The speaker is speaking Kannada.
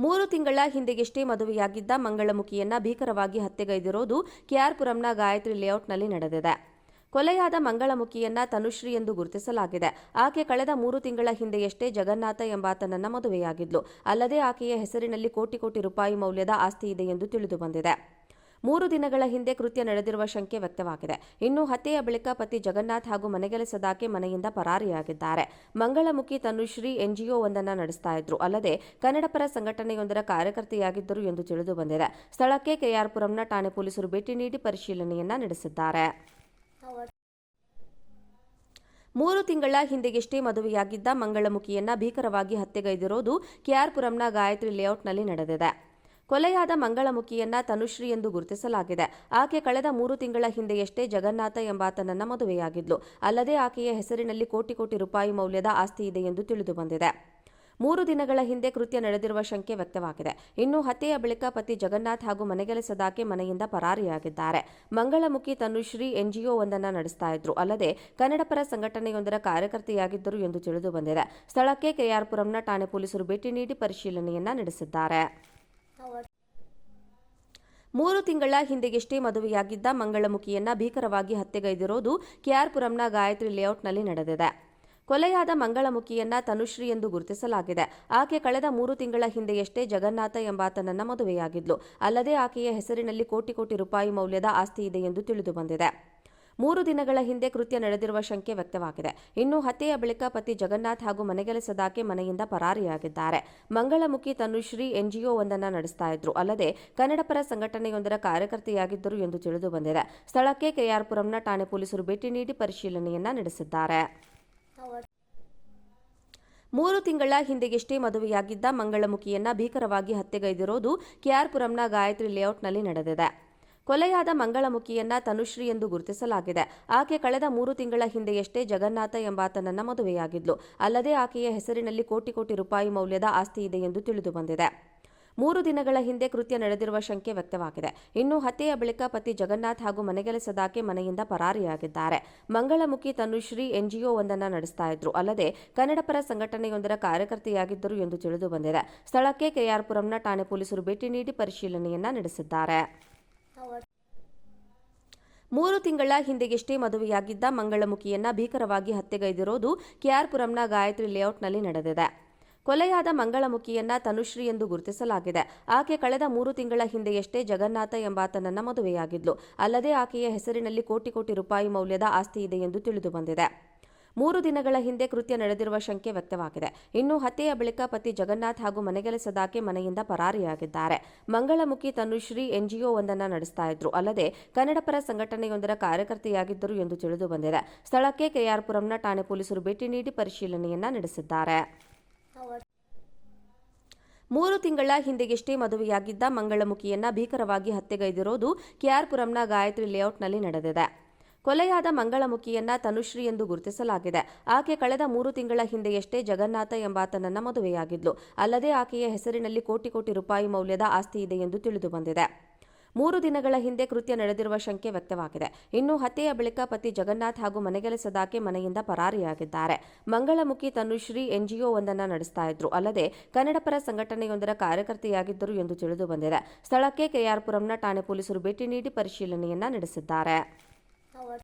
ಮೂರು ತಿಂಗಳ ಹಿಂದೆಗೆಷ್ಟೇ ಮದುವೆಯಾಗಿದ್ದ ಮಂಗಳಮುಖಿಯನ್ನ ಭೀಕರವಾಗಿ ಹತ್ಯೆಗೈದಿರೋದು ಕೆಆರ್ಪುರಂನ ಗಾಯತ್ರಿ ಲೇಔಟ್ನಲ್ಲಿ ನಡೆದಿದೆ. ಕೊಲೆಯಾದ ಮಂಗಳಮುಖಿಯನ್ನ ತನುಶ್ರೀ ಎಂದು ಗುರುತಿಸಲಾಗಿದೆ. ಆಕೆ ಕಳೆದ ಮೂರು ತಿಂಗಳ ಹಿಂದೆಯಷ್ಟೇ ಜಗನ್ನಾಥ ಎಂಬಾತನನ್ನ ಮದುವೆಯಾಗಿದ್ಲು. ಅಲ್ಲದೆ ಆಕೆಯ ಹೆಸರಿನಲ್ಲಿ ಕೋಟಿ ಕೋಟಿ ರೂಪಾಯಿ ಮೌಲ್ಯದ ಆಸ್ತಿ ಇದೆ ಎಂದು ತಿಳಿದು ಬಂದಿದೆ. ಮೂರು ದಿನಗಳ ಹಿಂದೆ ಕೃತ್ಯ ನಡೆದಿರುವ ಶಂಕೆ ವ್ಯಕ್ತವಾಗಿದೆ. ಇನ್ನು ಹತ್ಯೆಯ ಬಳಿಕ ಪತಿ ಜಗನ್ನಾಥ್ ಹಾಗೂ ಮನೆಗೆಲಸದಾಕೆ ಮನೆಯಿಂದ ಪರಾರಿಯಾಗಿದ್ದಾರೆ. ಮಂಗಳಮುಖಿ ತನುಶ್ರೀ ಎನ್ಜಿಒ ಒಂದನ್ನು ನಡೆಸ್ತಾ ಇದ್ರು. ಅಲ್ಲದೆ ಕನ್ನಡಪರ ಸಂಘಟನೆಯೊಂದರ ಕಾರ್ಯಕರ್ತೆಯಾಗಿದ್ದರು ಎಂದು ತಿಳಿದು ಬಂದಿದೆ. ಸ್ಥಳಕ್ಕೆ ಕೆಆರ್ಪುರಂನ ಠಾಣೆ ಪೊಲೀಸರು ಭೇಟಿ ನೀಡಿ ಪರಿಶೀಲನೆಯನ್ನ ನಡೆಸಿದ್ದಾರೆ. ಮೂರು ತಿಂಗಳ ಹಿಂದೆಗೆಷ್ಟೇ ಮದುವೆಯಾಗಿದ್ದ ಮಂಗಳಮುಖಿಯನ್ನ ಭೀಕರವಾಗಿ ಹತ್ಯೆಗೈದಿರೋದು ಕೆಆರ್ಪುರಂನ ಗಾಯತ್ರಿ ಲೇಔಟ್ನಲ್ಲಿ ನಡೆದಿದೆ. ಕೊಲೆಯಾದ ಮಂಗಳಮುಖಿಯನ್ನ ತನುಶ್ರೀ ಎಂದು ಗುರುತಿಸಲಾಗಿದೆ. ಆಕೆ ಕಳೆದ ಮೂರು ತಿಂಗಳ ಹಿಂದೆಯಷ್ಟೇ ಜಗನ್ನಾಥ ಎಂಬಾತನನ್ನ ಮದುವೆಯಾಗಿದ್ಲು. ಅಲ್ಲದೆ ಆಕೆಯ ಹೆಸರಿನಲ್ಲಿ ಕೋಟಿ ಕೋಟಿ ರೂಪಾಯಿ ಮೌಲ್ಯದ ಆಸ್ತಿ ಇದೆ ಎಂದು ತಿಳಿದು ಬಂದಿದೆ. ಮೂರು ದಿನಗಳ ಹಿಂದೆ ಕೃತ್ಯ ನಡೆದಿರುವ ಶಂಕೆ ವ್ಯಕ್ತವಾಗಿದೆ. ಇನ್ನು ಹತ್ಯೆಯ ಬಳಿಕ ಪತಿ ಜಗನ್ನಾಥ್ ಹಾಗೂ ಮನೆಗೆಲಸದಾಕೆ ಮನೆಯಿಂದ ಪರಾರಿಯಾಗಿದ್ದಾರೆ. ಮಂಗಳಮುಖಿ ತನುಶ್ರೀ ಎನ್ಜಿಒ ಒಂದನ್ನು ನಡೆಸ್ತಾ ಇದ್ರು. ಅಲ್ಲದೆ ಕನ್ನಡಪರ ಸಂಘಟನೆಯೊಂದರ ಕಾರ್ಯಕರ್ತೆಯಾಗಿದ್ದರು ಎಂದು ತಿಳಿದು ಬಂದಿದೆ. ಸ್ಥಳಕ್ಕೆ ಕೆಆರ್ಪುರಂನ ಠಾಣೆ ಪೊಲೀಸರು ಭೇಟಿ ನೀಡಿ ಪರಿಶೀಲನೆಯನ್ನ ನಡೆಸಿದ್ದಾರೆ. ಮೂರು ತಿಂಗಳ ಹಿಂದೆಗೆಷ್ಟೇ ಮದುವೆಯಾಗಿದ್ದ ಮಂಗಳಮುಖಿಯನ್ನ ಭೀಕರವಾಗಿ ಹತ್ಯೆಗೈದಿರೋದು ಕೆಆರ್ಪುರಂನ ಗಾಯತ್ರಿ ಲೇಔಟ್ನಲ್ಲಿ ನಡೆದಿದೆ. ಕೊಲೆಯಾದ ಮಂಗಳಮುಖಿಯನ್ನ ತನುಶ್ರೀ ಎಂದು ಗುರುತಿಸಲಾಗಿದೆ. ಆಕೆ ಕಳೆದ ಮೂರು ತಿಂಗಳ ಹಿಂದೆಯಷ್ಟೇ ಜಗನ್ನಾಥ ಎಂಬಾತನನ್ನ ಮದುವೆಯಾಗಿದ್ಲು. ಅಲ್ಲದೆ ಆಕೆಯ ಹೆಸರಿನಲ್ಲಿ ಕೋಟಿ ಕೋಟಿ ರೂಪಾಯಿ ಮೌಲ್ಯದ ಆಸ್ತಿ ಇದೆ ಎಂದು ತಿಳಿದು ಬಂದಿದೆ. ಮೂರು ದಿನಗಳ ಹಿಂದೆ ಕೃತ್ಯ ನಡೆದಿರುವ ಶಂಕೆ ವ್ಯಕ್ತವಾಗಿದೆ. ಇನ್ನು ಹತ್ಯೆಯ ಬಳಿಕ ಪತಿ ಜಗನ್ನಾಥ್ ಹಾಗೂ ಮನೆಗೆಲಸದಾಕೆ ಮನೆಯಿಂದ ಪರಾರಿಯಾಗಿದ್ದಾರೆ. ಮಂಗಳಮುಖಿ ತನುಶ್ರೀ ಎನ್ಜಿಒ ಒಂದನ್ನು ನಡೆಸ್ತಾ ಇದ್ರು. ಅಲ್ಲದೆ ಕನ್ನಡಪರ ಸಂಘಟನೆಯೊಂದರ ಕಾರ್ಯಕರ್ತೆಯಾಗಿದ್ದರು ಎಂದು ತಿಳಿದು ಬಂದಿದೆ. ಸ್ಥಳಕ್ಕೆ ಕೆಆರ್ಪುರಂನ ಠಾಣೆ ಪೊಲೀಸರು ಭೇಟಿ ನೀಡಿ ಪರಿಶೀಲನೆಯನ್ನ ನಡೆಸಿದ್ದಾರೆ. ಮೂರು ತಿಂಗಳ ಹಿಂದೆಗೆಷ್ಟೇ ಮದುವೆಯಾಗಿದ್ದ ಮಂಗಳಮುಖಿಯನ್ನ ಭೀಕರವಾಗಿ ಹತ್ಯೆಗೈದಿರೋದು ಕೆಆರ್ಪುರಂನ ಗಾಯತ್ರಿ ಲೇಔಟ್ನಲ್ಲಿ ನಡೆದಿದೆ. ಕೊಲೆಯಾದ ಮಂಗಳಮುಖಿಯನ್ನ ತನುಶ್ರೀ ಎಂದು ಗುರುತಿಸಲಾಗಿದೆ. ಆಕೆ ಕಳೆದ ಮೂರು ತಿಂಗಳ ಹಿಂದೆಯಷ್ಟೇ ಜಗನ್ನಾಥ ಎಂಬಾತನನ್ನ ಮದುವೆಯಾಗಿದ್ಲು. ಅಲ್ಲದೆ ಆಕೆಯ ಹೆಸರಿನಲ್ಲಿ ಕೋಟಿ ಕೋಟಿ ರೂಪಾಯಿ ಮೌಲ್ಯದ ಆಸ್ತಿ ಇದೆ ಎಂದು ತಿಳಿದು ಬಂದಿದೆ. ಮೂರು ದಿನಗಳ ಹಿಂದೆ ಕೃತ್ಯ ನಡೆದಿರುವ ಶಂಕೆ ವ್ಯಕ್ತವಾಗಿದೆ. ಇನ್ನು ಹತ್ಯೆಯ ಬಳಿಕ ಪತಿ ಜಗನ್ನಾಥ್ ಹಾಗೂ ಮನೆಗೆಲಸದಾಕೆ ಮನೆಯಿಂದ ಪರಾರಿಯಾಗಿದ್ದಾರೆ. ಮಂಗಳಮುಖಿ ತನುಶ್ರೀ ಎನ್ಜಿಒ ಒಂದನ್ನ ನಡೆಸ್ತಾ ಇದ್ರು. ಅಲ್ಲದೆ ಕನ್ನಡಪರ ಸಂಘಟನೆಯೊಂದರ ಕಾರ್ಯಕರ್ತೆಯಾಗಿದ್ದರು ಎಂದು ತಿಳಿದು ಬಂದಿದೆ. ಸ್ಥಳಕ್ಕೆ ಕೆಆರ್ಪುರಂನ ಠಾಣೆ ಪೊಲೀಸರು ಭೇಟಿ ನೀಡಿ ಪರಿಶೀಲನೆಯನ್ನ ನಡೆಸಿದ್ದಾರೆ. ಮೂರು ತಿಂಗಳ ಹಿಂದೆಗೆಷ್ಟೇ ಮದುವೆಯಾಗಿದ್ದ ಮಂಗಳಮುಖಿಯನ್ನ ಭೀಕರವಾಗಿ ಹತ್ಯೆಗೈದಿರೋದು ಕೆಆರ್ಪುರಂನ ಗಾಯತ್ರಿ ಲೇಔಟ್ನಲ್ಲಿ ನಡೆದಿದೆ. ಕೊಲೆಯಾದ ಮಂಗಳಮುಖಿಯನ್ನ ತನುಶ್ರೀ ಎಂದು ಗುರುತಿಸಲಾಗಿದೆ. ಆಕೆ ಕಳೆದ ಮೂರು ತಿಂಗಳ ಹಿಂದೆಯಷ್ಟೇ ಜಗನ್ನಾಥ ಎಂಬಾತನನ್ನ ಮದುವೆಯಾಗಿದ್ಲು. ಅಲ್ಲದೆ ಆಕೆಯ ಹೆಸರಿನಲ್ಲಿ ಕೋಟಿ ಕೋಟಿ ರೂಪಾಯಿ ಮೌಲ್ಯದ ಆಸ್ತಿ ಇದೆ ಎಂದು ತಿಳಿದು ಬಂದಿದೆ. ಮೂರು ದಿನಗಳ ಹಿಂದೆ ಕೃತ್ಯ ನಡೆದಿರುವ ಶಂಕೆ ವ್ಯಕ್ತವಾಗಿದೆ. ಇನ್ನು ಹತ್ಯೆಯ ಬಳಿಕ ಪತಿ ಜಗನ್ನಾಥ್ ಹಾಗೂ ಮನೆಗೆಲಸದಾಕೆ ಮನೆಯಿಂದ ಪರಾರಿಯಾಗಿದ್ದಾರೆ. ಮಂಗಳಮುಖಿ ತನುಶ್ರೀ ಎನ್ಜಿಒ ಒಂದನ್ನ ನಡೆಸ್ತಾ ಇದ್ರು. ಅಲ್ಲದೆ ಕನ್ನಡಪರ ಸಂಘಟನೆಯೊಂದರ ಕಾರ್ಯಕರ್ತೆಯಾಗಿದ್ದರು ಎಂದು ತಿಳಿದು ಬಂದಿದೆ. ಸ್ಥಳಕ್ಕೆ ಕೆಆರ್ಪುರಂನ ಠಾಣೆ ಪೊಲೀಸರು ಭೇಟಿ ನೀಡಿ ಪರಿಶೀಲನೆಯನ್ನ ನಡೆಸಿದ್ದಾರೆ. ಮೂರು ತಿಂಗಳ ಹಿಂದೆಗೆಷ್ಟೇ ಮದುವೆಯಾಗಿದ್ದ ಮಂಗಳಮುಖಿಯನ್ನ ಭೀಕರವಾಗಿ ಹತ್ಯೆಗೈದಿರೋದು ಕೆಆರ್ಪುರಂನ ಗಾಯತ್ರಿ ಲೇಔಟ್ನಲ್ಲಿ ನಡೆದಿದೆ. ಕೊಲೆಯಾದ ಮಂಗಳಮುಖಿಯನ್ನ ತನುಶ್ರೀ ಎಂದು ಗುರುತಿಸಲಾಗಿದೆ. ಆಕೆ ಕಳೆದ ಮೂರು ತಿಂಗಳ ಹಿಂದೆಯಷ್ಟೇ ಜಗನ್ನಾಥ ಎಂಬಾತನನ್ನ ಮದುವೆಯಾಗಿದ್ಲು. ಅಲ್ಲದೆ ಆಕೆಯ ಹೆಸರಿನಲ್ಲಿ ಕೋಟಿ ಕೋಟಿ ರೂಪಾಯಿ ಮೌಲ್ಯದ ಆಸ್ತಿ ಇದೆ ಎಂದು ತಿಳಿದು ಬಂದಿದೆ. ಮೂರು ದಿನಗಳ ಹಿಂದೆ ಕೃತ್ಯ ನಡೆದಿರುವ ಶಂಕೆ ವ್ಯಕ್ತವಾಗಿದೆ. ಇನ್ನು ಹತ್ಯೆಯ ಬಳಿಕ ಪತಿ ಜಗನ್ನಾಥ್ ಹಾಗೂ ಮನೆಗೆಲಸದಾಕೆ ಮನೆಯಿಂದ ಪರಾರಿಯಾಗಿದ್ದಾರೆ. ಮಂಗಳಮುಖಿ ತನುಶ್ರೀ ಎನ್ಜಿಒ ಒಂದನ್ನು ನಡೆಸ್ತಾ ಇದ್ರು. ಅಲ್ಲದೆ ಕನ್ನಡಪರ ಸಂಘಟನೆಯೊಂದರ ಕಾರ್ಯಕರ್ತೆಯಾಗಿದ್ದರು ಎಂದು ತಿಳಿದು ಬಂದಿದೆ. ಸ್ಥಳಕ್ಕೆ ಕೆಆರ್ಪುರಂನ ಠಾಣೆ ಪೊಲೀಸರು ಭೇಟಿ ನೀಡಿ ಪರಿಶೀಲನೆಯನ್ನ ನಡೆಸಿದ್ದಾರೆ. our